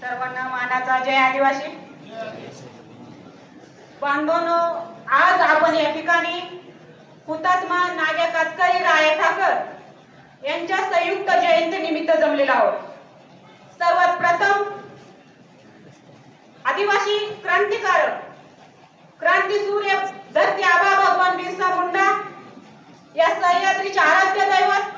सर्वांना मानाचा जय आदिवासी. बांधवनो आज आपण या ठिकाणी हुतात्मा नाग्या कातकरी राय ठाकर यांच्या संयुक्त जयंती निमित्त जमलेला आहोत. सर्वात प्रथम आदिवासी क्रांतिकारक क्रांती सूर्य धरती आबा भगवान बिरसा मुंडा या सह्याद्रीच्या आराध्य दैवत